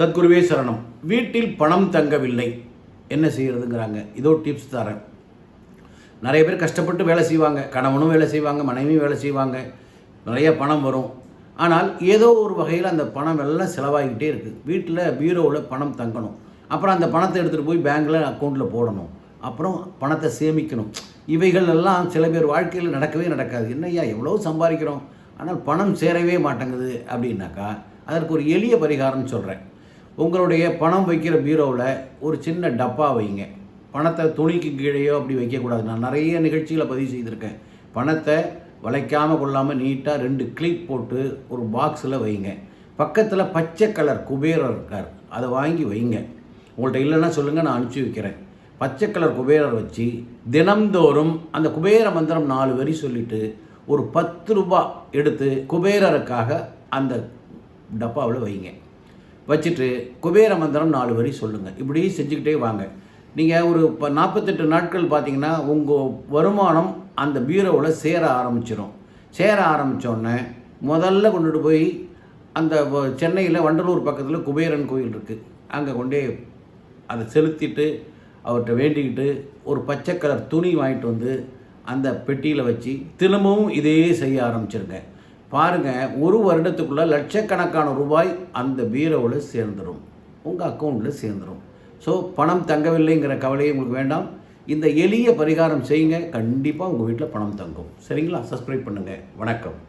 சத்குருவே சரணம். வீட்டில் பணம் தங்கவில்லை. என்ன செய்கிறதுங்கிறாங்க இதோ டிப்ஸ் தரேன். நிறைய பேர் கஷ்டப்பட்டு வேலை செய்வாங்க. கணவனும் வேலை செய்வாங்க. மனைவியும் வேலை செய்வாங்க. நிறைய பணம் வரும். ஆனால் ஏதோ ஒரு வகையில் அந்த பணம் எல்லாம் செலவாகிக்கிட்டே இருக்குது வீட்டில் பீரோவில் பணம் தங்கணும். அப்புறம் அந்த பணத்தை எடுத்துகிட்டு போய் பேங்க்கில் அக்கௌண்ட்டில் போடணும். அப்புறம் பணத்தை சேமிக்கணும். இவைகள் எல்லாம் சில பேர் வாழ்க்கையில் நடக்கவே நடக்காது. என்னய்யா எவ்வளோ சம்பாதிக்கிறோம்? ஆனால் பணம் சேரவே மாட்டேங்குது. அப்படின்னாக்கா அதற்கு ஒரு எளிய பரிகாரம் சொல்கிறேன் உங்களுடைய பணம் வைக்கிற பீரோவில் ஒரு சின்ன டப்பா வைங்க. பணத்தை துணிக்கு கீழேயோ அப்படி வைக்கக்கூடாது. நான் நிறைய நிகழ்ச்சிகளை பதிவு செய்திருக்கேன். பணத்தை வளைக்காமல் கொள்ளாமல் நீட்டாக ரெண்டு கிளிப் போட்டு ஒரு பாக்ஸில் வைங்க. பக்கத்தில் பச்சை கலர் குபேரர் இருக்கார். அதை வாங்கி வைங்க. உங்கள்கிட்ட இல்லைன்னா சொல்லுங்கள் நான் அனுப்பிச்சி வைக்கிறேன். பச்சை கலர் குபேரர் வச்சு தினம்தோறும் அந்த குபேர மந்திரம் நாலு வரி சொல்லிவிட்டு ஒரு பத்து ரூபா எடுத்து குபேரருக்காக அந்த டப்பாவில் வைங்க. வச்சுட்டு குபேர மந்திரம் நாலு வரி சொல்லுங்கள் இப்படி செஞ்சுக்கிட்டே வாங்க. நீங்கள் ஒரு இப்போ நாற்பத்தெட்டு நாட்கள் பார்த்தீங்கன்னா உங்கள் வருமானம் அந்த பீரோவில் சேர ஆரம்பிச்சிடும் சேர ஆரம்பித்தோடனே முதல்ல கொண்டுட்டு போய் அந்த சென்னையில் வண்டலூர் பக்கத்தில் குபேரன் கோயில் இருக்குது அங்கே கொண்டே அதை செலுத்திட்டு அவர்கிட்ட வேண்டிக்கிட்டு ஒரு பச்சை கலர் துணி வாங்கிட்டு வந்து அந்த பெட்டியில் வச்சு திரும்பவும் இதே செய்ய ஆரம்பிச்சிருங்க. பாருங்கள் ஒரு வருடத்துக்குள்ளே லட்சக்கணக்கான ரூபாய் அந்த பீரோவில் சேர்ந்துடும் உங்கள் அக்கௌண்ட்டில் சேர்ந்துடும் ஸோ பணம் தங்கவில்லைங்கிற கவலையை உங்களுக்கு வேண்டாம். இந்த எளிய பரிகாரம் செய்யுங்க. கண்டிப்பாக உங்கள் வீட்டில் பணம் தங்கும். சரிங்களா? சப்ஸ்கிரைப் பண்ணுங்கள் வணக்கம்.